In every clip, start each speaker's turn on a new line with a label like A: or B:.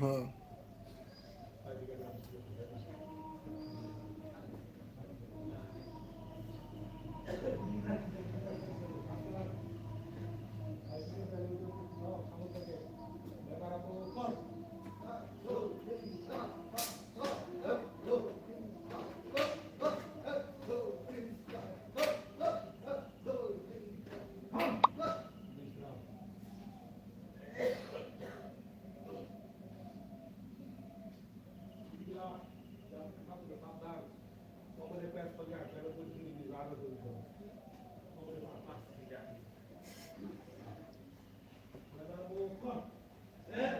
A: হ্যাঁ da, da, da,
B: como ele pede para ganhar, era muito minimizada do jogo. Como ele vai passar de ganhar.
A: Mas era o. É?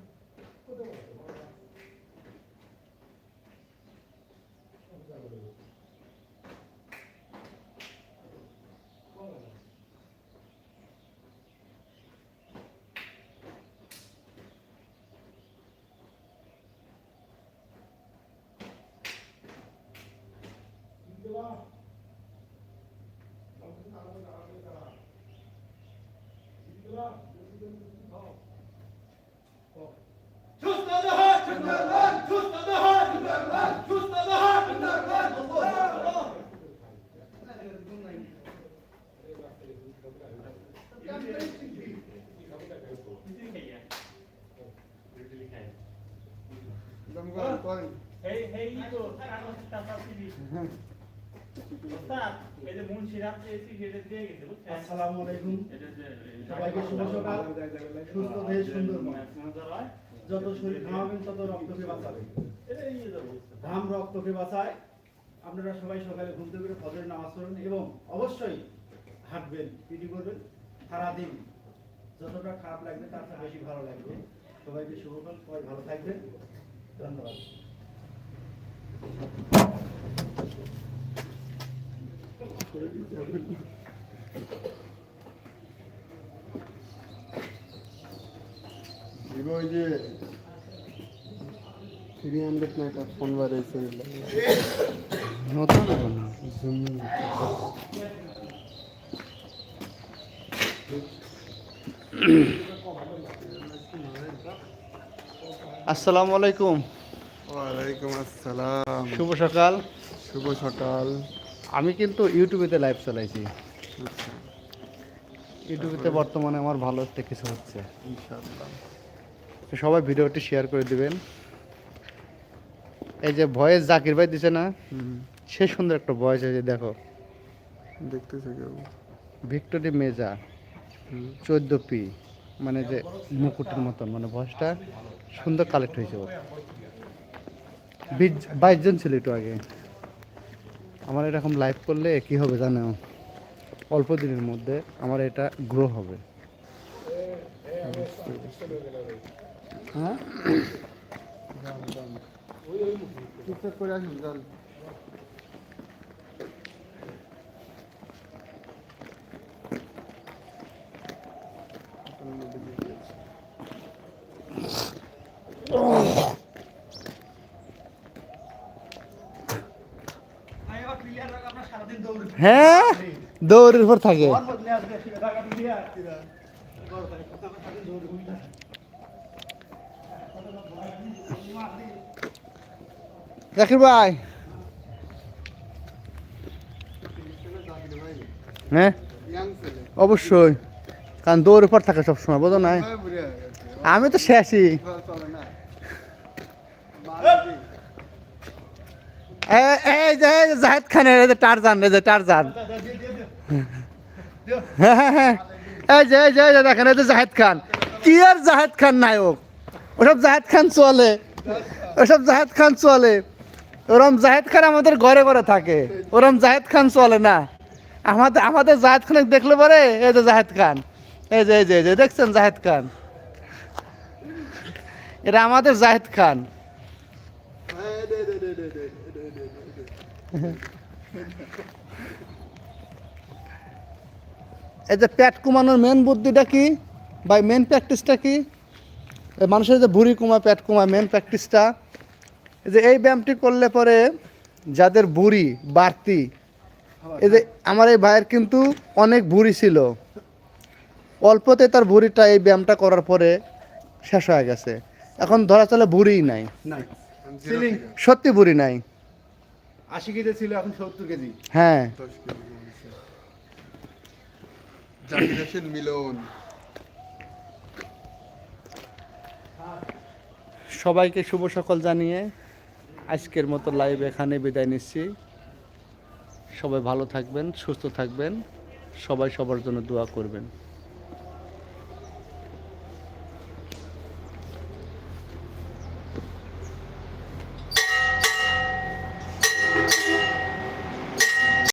B: Hey, hey, Ido, tá na nossa taça civil.
C: আসসালামু আলাইকুম।
B: এটা যে এই
C: সবাইকে শুভ সকাল। সুস্থ দেশ সুন্দর
B: মজা
C: যত শরীর ঘামাবেন তত রক্তকে বাঁচাবে
B: এটা এই যে বুঝছেন
C: ঘাম রক্তকে বাঁচায়। আপনারা সবাই সকালে ঘুম থেকে ফজরের নামাজ পড়বেন এবং অবশ্যই হাঁটবেন পিটি করবেন। সারাদিন যতটা খারাপ লাগবে তার চেয়ে বেশি ভালো লাগবে। সবাইকে শুভকাল সবাই ভালো থাকবেন। ধন্যবাদ।
A: যে থ্রি হান্ড্রেড না একটা ফোন বাড়াইছে।
D: নতুন আসসালামু আলাইকুম।
A: ওয়ালাইকুম আসসালাম।
D: শুভ সকাল।
A: শুভ সকাল।
D: আমি কিন্তু ইউটিউবেতে লাইভ চালাইছি।
A: আচ্ছা।
D: ইউটিউবেতে বর্তমানে আমার ভালো একটা কিছু হচ্ছে। সবাই ভিডিওটি শেয়ার করে দিবেন। এই যে ভয়েস জাকির ভাই দিছে না সে সুন্দর একটা ভয়েস আছে দেখো।
A: দেখতেছে কেউ?
D: ভিক্টোরি মেজা চোদ্দ পি মানে যে মুকুটের মতন মানে ভয়েসটা সুন্দর কালেক্ট হয়েছে বাইশ জন ছিল একটু আগে। আমার এরকম লাইভ করলে কি হবে জানো? অল্প দিনের মধ্যে আমার এটা গ্রো হবে। হ্যাঁ? হ্যাঁ? দৌড়ের উপর থাকে। ভাই। হ্যাঁ? অবশ্যই। কারণ দৌড়ের উপর থাকে সবসময়, বোঝো না
A: বুড়ি গেছে।
D: আমি তো শেষই
A: ভালো চলে না মারবি।
D: এ- এই যে জাহেদ খানের এই যে টারজান এই যে টারজান। হ্যাঁ, হ্যাঁ, হ্যাঁ। এই যে এই যে দেখেন এই যে জাহেদ খান। কি আর জাহেদ খান নায়ক? ওসব জাহেদ খান চলে। ওসব জাহেদ খান চলে। ওরম জাহেদ খান আমাদের ঘরে ঘরে থাকে। ওরম জাহেদ খান চলে না। আমাদের আমাদের জাহেদ খান দেখলে পরে এই যে জাহেদ খান। এই যে এই যে এই যে দেখছেন জাহেদ খান? এটা আমাদের জাহেদ খান। এই যে পেট কমানোর মেন বুদ্ধিটা কি? বা মেন প্র্যাকটিসটা কি? এই মানুষের যে ভুঁড়ি কমায় পেট কমায় মেন প্র্যাকটিসটা এই যে এই ব্যায়ামটি করলে পরে যাদের বুড়ি বাড়তি এই যে আমার এই ভাইয়ের কিন্তু অনেক ভুঁড়ি ছিল। অল্পতে তার ভুঁড়িটা এই ব্যায়ামটা করার পরে শেষ হয়ে গেছে। এখন ধরা চলে ভুঁড়িই নাই। সত্যি ভুঁড়ি নাই।
C: আশি কেজি ছিল এখন সত্তর কেজি।
D: হ্যাঁ।
A: মিলন।
D: সবাইকে শুভ সকাল জানিয়ে আজকের মতো লাইভ এখানে বিদায় নিচ্ছি। সবাই ভালো থাকবেন সুস্থ থাকবেন। সবাই সবার জন্য দোয়া করবেন।